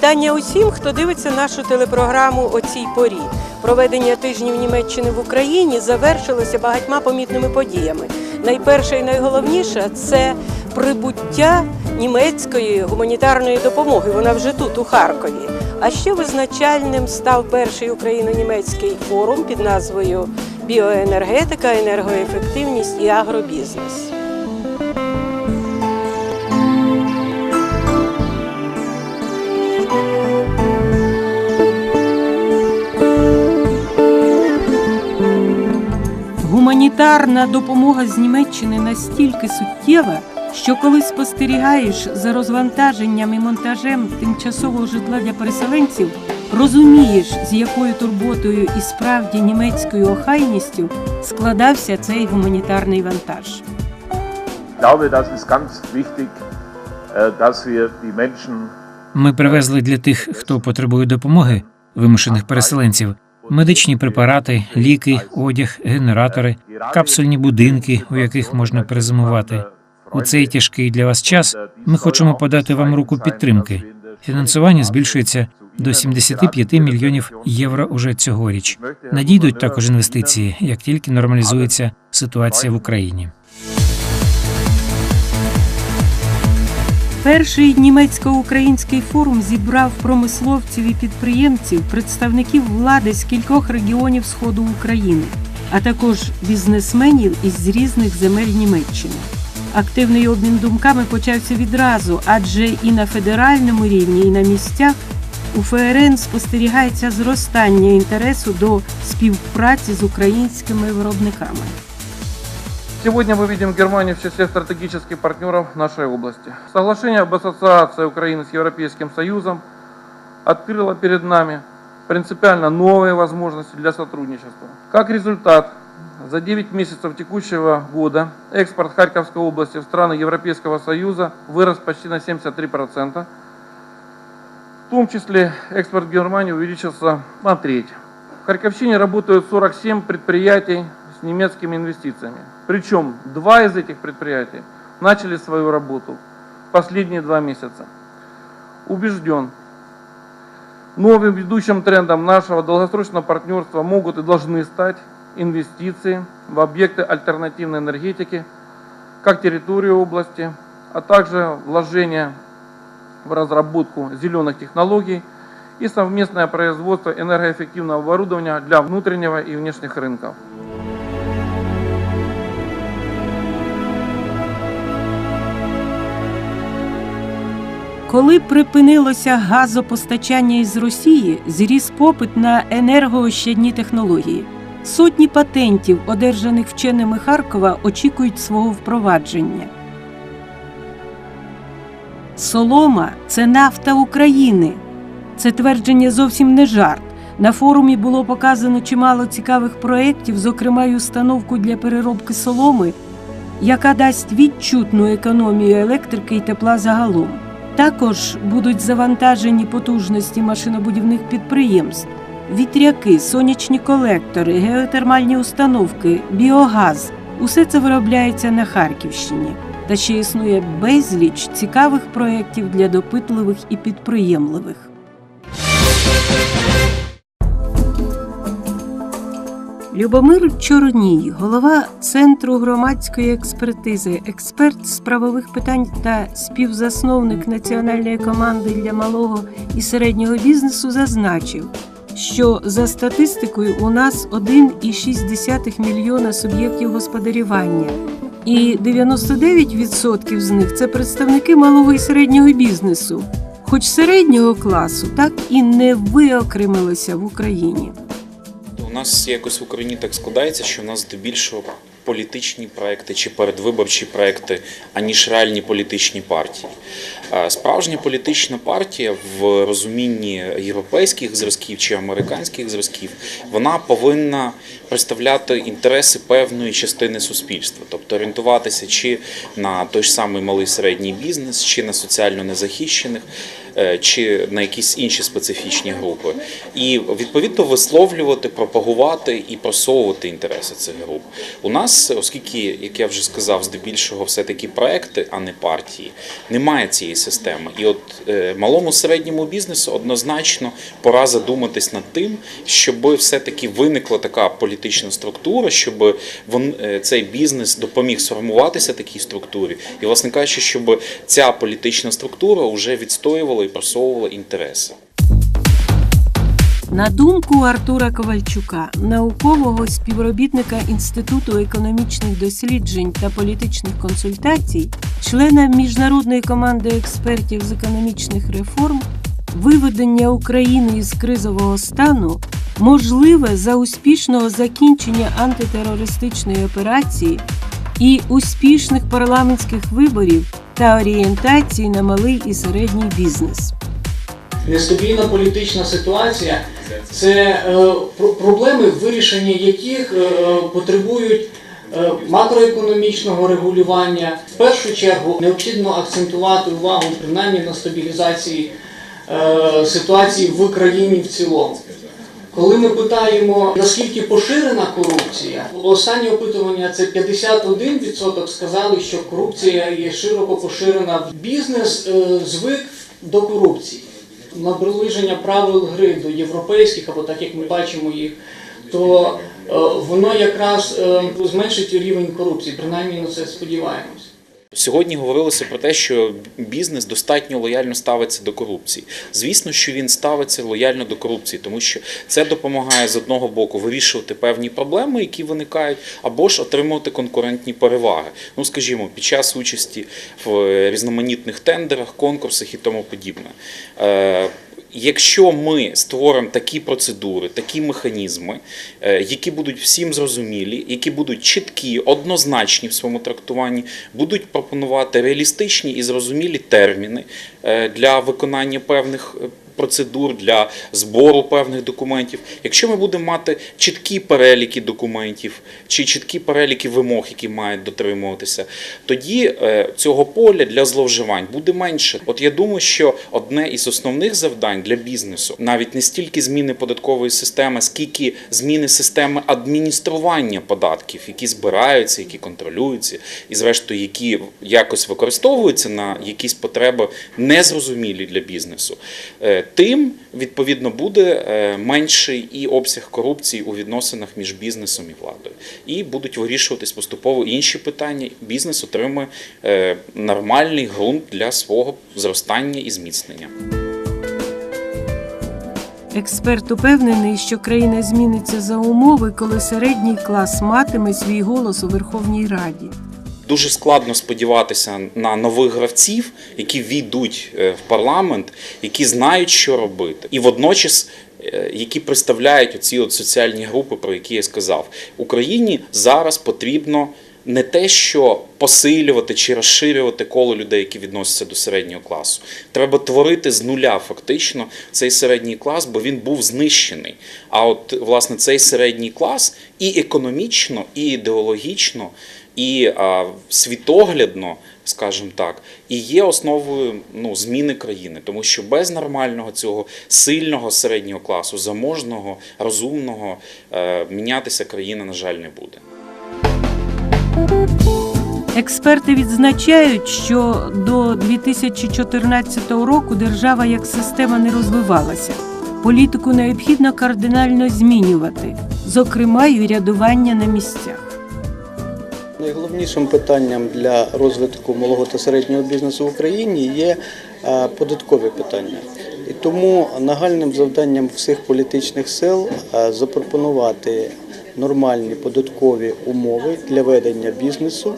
Вітання усім, хто дивиться нашу телепрограму о цій порі. Проведення тижнів Німеччини в Україні завершилося багатьма помітними подіями. Найперше і найголовніше це прибуття німецької гуманітарної допомоги. Вона вже тут, у Харкові. А ще визначальним став перший україно-німецький форум під назвою Біоенергетика, енергоефективність і агробізнес. Гуманітарна допомога з Німеччини настільки суттєва, що коли спостерігаєш за розвантаженням і монтажем тимчасового житла для переселенців, розумієш, з якою турботою і справді німецькою охайністю складався цей гуманітарний вантаж. Wir Ми привезли для тих, хто потребує допомоги, вимушених переселенців, медичні препарати, ліки, одяг, генератори, капсульні будинки, у яких можна перезимувати. У цей тяжкий для вас час ми хочемо подати вам руку підтримки. Фінансування збільшується до 75 мільйонів євро уже цьогоріч. Надійдуть також інвестиції, як тільки нормалізується ситуація в Україні. Перший німецько-український форум зібрав промисловців і підприємців, представників влади з кількох регіонів сходу України, а також бізнесменів із різних земель Німеччини. Активний обмін думками почався відразу, адже і на федеральному рівні, і на місцях у ФРН спостерігається зростання інтересу до співпраці з українськими виробниками. Сегодня мы видим Германию в числе стратегических партнеров нашей области. Соглашение об ассоциации Украины с Европейским Союзом открыло перед нами принципиально новые возможности для сотрудничества. Как результат, за 9 месяцев текущего года экспорт Харьковской области в страны Европейского Союза вырос почти на 73%. В том числе экспорт в Германию увеличился на треть. В Харьковщине работают 47 предприятий немецкими инвестициями. Причем два из этих предприятий начали свою работу последние два месяца. Убежден, новым ведущим трендом нашего долгосрочного партнерства могут и должны стать инвестиции в объекты альтернативной энергетики, как территории области, а также вложения в разработку зеленых технологий и совместное производство энергоэффективного оборудования для внутреннего и внешних рынков. Коли припинилося газопостачання із Росії, зріс попит на енергоощадні технології. Сотні патентів, одержаних вченими Харкова, очікують свого впровадження. Солома це нафта України. Це твердження зовсім не жарт. На форумі було показано чимало цікавих проєктів, зокрема й установку для переробки соломи, яка дасть відчутну економію електрики і тепла загалом. Також будуть завантажені потужності машинобудівних підприємств, вітряки, сонячні колектори, геотермальні установки, біогаз. Усе це виробляється на Харківщині. Та ще існує безліч цікавих проєктів для допитливих і підприємливих. Любомир Чорній, голова Центру громадської експертизи, експерт з правових питань та співзасновник національної команди для малого і середнього бізнесу, зазначив, що за статистикою у нас 1,6 мільйона суб'єктів господарювання, і 99% з них це представники малого і середнього бізнесу, хоч середнього класу так і не виокремилося в Україні. У нас якось в Україні так складається, що у нас здебільшого політичні проекти чи передвиборчі проекти, аніж реальні політичні партії. Справжня політична партія в розумінні європейських зразків чи американських зразків, вона повинна представляти інтереси певної частини суспільства, тобто орієнтуватися чи на той ж самий малий середній бізнес, чи на соціально незахищених. Е, чи на якісь інші специфічні групи, і відповідно висловлювати, пропагувати і просовувати інтереси цих груп. У нас, оскільки, як я вже сказав, здебільшого все таки проекти, а не партії, немає цієї системи. І от е, малому середньому бізнесу однозначно пора задуматись над тим, щоб все-таки виникла така політична структура, щоб е, цей бізнес допоміг сформуватися такій структурі, і, власне кажучи, щоб ця політична структура вже відстоювала і просовувала інтереси. На думку Артура Ковальчука, наукового співробітника Інституту економічних досліджень та політичних консультацій, члена міжнародної команди експертів з економічних реформ, виведення України із кризового стану можливе за успішного закінчення антитерористичної операції і успішних парламентських виборів та орієнтації на малий і середній бізнес. Нестабільна політична ситуація це е, про- проблеми, вирішення яких е, потребують е, макроекономічного регулювання. В першу чергу необхідно акцентувати увагу принаймні на стабілізації е, ситуації в країні в цілому. Коли ми питаємо, наскільки поширена корупція, останнє опитування це 51% сказали, що корупція є широко поширена. Бізнес е, звик до корупції. Наближення правил гри до європейських, або так як ми бачимо їх, то е, воно якраз е, зменшить рівень корупції, принаймні на це сподіваємось. Сьогодні говорилося про те, що бізнес достатньо лояльно ставиться до корупції. Звісно, що він ставиться лояльно до корупції, тому що це допомагає з одного боку вирішувати певні проблеми, які виникають, або ж отримувати конкурентні переваги. Ну, скажімо, під час участі в різноманітних тендерах, конкурсах і тому подібне. Якщо ми створимо такі процедури, такі механізми, е, які будуть всім зрозумілі, які будуть чіткі, однозначні в своєму трактуванні, будуть пропонувати реалістичні і зрозумілі терміни е, для виконання певних е, процедур, для збору певних документів. Якщо ми будемо мати чіткі переліки документів чи чіткі переліки вимог, які мають дотримуватися, тоді е, цього поля для зловживань буде менше. От я думаю, що одне із основних завдань для бізнесу навіть не стільки зміни податкової системи, скільки зміни системи адміністрування податків, які збираються, які контролюються, і зрештою, які якось використовуються на якісь потреби незрозумілі для бізнесу. Тим відповідно буде е, менший і обсяг корупції у відносинах між бізнесом і владою, і будуть вирішуватись поступово інші питання. Бізнес отримує е, нормальний ґрунт для свого зростання і зміцнення. Експерт упевнений, що країна зміниться за умови, коли середній клас матиме свій голос у Верховній Раді. Дуже складно сподіватися на нових гравців, які війдуть е, в парламент, які знають, що робити, і водночас. е, Які представляють оці от соціальні групи, про які я сказав, Україні зараз потрібно не те, що посилювати чи розширювати коло людей, які відносяться до середнього класу. Треба творити з нуля фактично цей середній клас, бо він був знищений. А от власне цей середній клас і економічно, і ідеологічно, і а, світоглядно, скажімо так, і є основою ну, зміни країни, тому що без нормального цього сильного середнього класу, заможного, розумного, е, мінятися країна, на жаль, не буде. Експерти відзначають, що до 2014 року держава як система не розвивалася. Політику необхідно кардинально змінювати, зокрема й урядування на місцях. Найголовнішим питанням для розвитку малого та середнього бізнесу в Україні є е, податкові питання. І тому нагальним завданням всіх політичних сил е, запропонувати нормальні податкові умови для ведення бізнесу,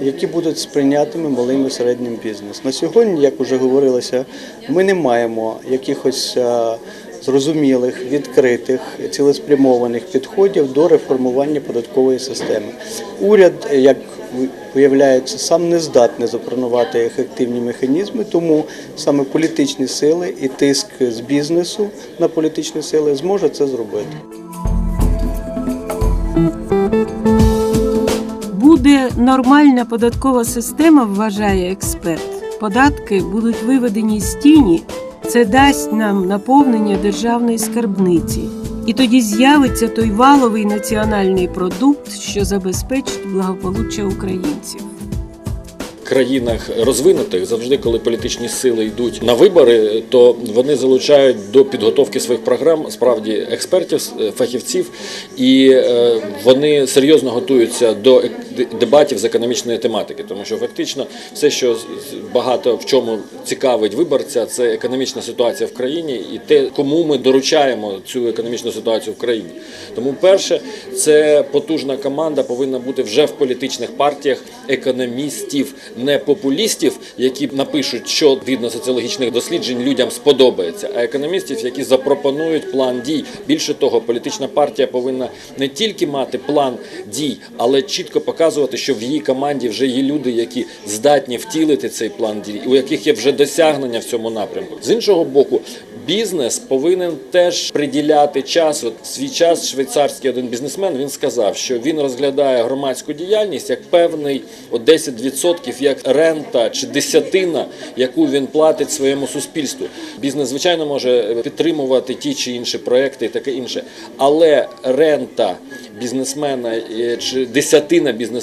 які будуть сприйнятими малим і середнім бізнесом. На сьогодні, як вже говорилося, ми не маємо якихось е, зрозумілих, відкритих, цілеспрямованих підходів до реформування податкової системи. Уряд, як виявляється, сам не здатний запропонувати ефективні механізми, тому саме політичні сили і тиск з бізнесу на політичні сили зможе це зробити. Буде нормальна податкова система, вважає експерт. Податки будуть виведені з тіні Це дасть нам наповнення державної скарбниці. І тоді з'явиться той валовий національний продукт, що забезпечить благополуччя українців. країнах розвинутих завжди, коли політичні сили йдуть на вибори, то вони залучають до підготовки своїх програм справді експертів, е, фахівців, і е, вони серйозно готуються до дебатів з економічної тематики, тому що фактично все, що багато в чому цікавить виборця, це економічна ситуація в країні і те, кому ми доручаємо цю економічну ситуацію в країні. Тому, перше, це потужна команда повинна бути вже в політичних партіях економістів, не популістів, які напишуть, що згідно соціологічних досліджень людям сподобається, а економістів, які запропонують план дій. Більше того, політична партія повинна не тільки мати план дій, але чітко показувати, що в її команді вже є люди, які здатні втілити цей план дій, у яких є вже досягнення в цьому напрямку. З іншого боку, бізнес повинен теж приділяти час. От свій час швейцарський один бізнесмен він сказав, що він розглядає громадську діяльність як певний от 10% як рента чи десятина, яку він платить своєму суспільству. Бізнес, звичайно, може підтримувати ті чи інші проекти і таке інше, але рента бізнесмена е, чи десятина бізнесмена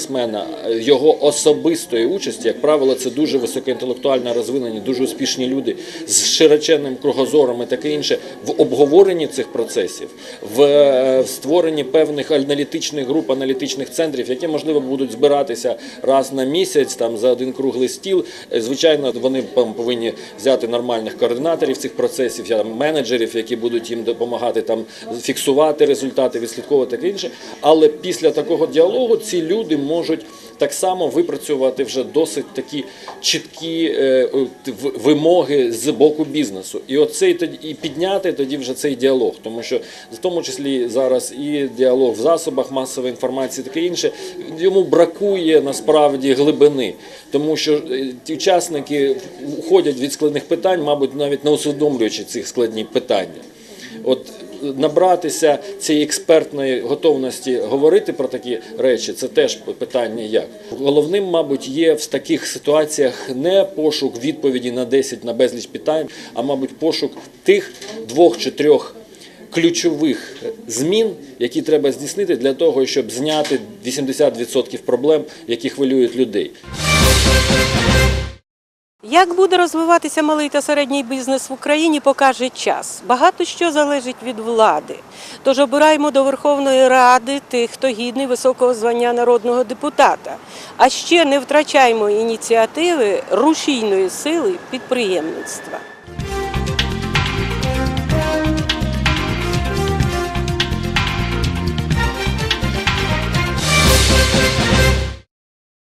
е, його особистої участі, як правило, це дуже високоінтелектуально розвинені, дуже успішні люди з широченним кругозором і таке інше в обговоренні цих процесів, в е, створенні певних аналітичних груп, аналітичних центрів, які можливо будуть збиратися раз на місяць, там за один круглий стіл. Е, Звичайно, вони повинні взяти нормальних координаторів цих процесів, менеджерів, які будуть їм допомагати там фіксувати результати, відслідковувати таке інше. Але після такого діалогу ці люди можуть так само випрацювати вже досить такі чіткі е, вимоги з боку бізнесу. І оцей тоді і підняти тоді вже цей діалог, тому що в тому числі зараз і діалог в засобах масової інформації, таке інше, йому бракує насправді глибини, тому що е, ті учасники уходять від складних питань, мабуть, навіть не усвідомлюючи цих складні питання. От набратися цієї експертної готовності говорити про такі речі, це теж питання як. Головним, мабуть, є в таких ситуаціях не пошук відповіді на 10 на безліч питань, а мабуть, пошук тих двох чи трьох ключових змін, які треба здійснити для того, щоб зняти 80% проблем, які хвилюють людей. Як буде розвиватися малий та середній бізнес в Україні, покаже час. Багато що залежить від влади. Тож обираємо до Верховної Ради тих, хто гідний високого звання народного депутата. А ще не втрачаємо ініціативи рушійної сили підприємництва.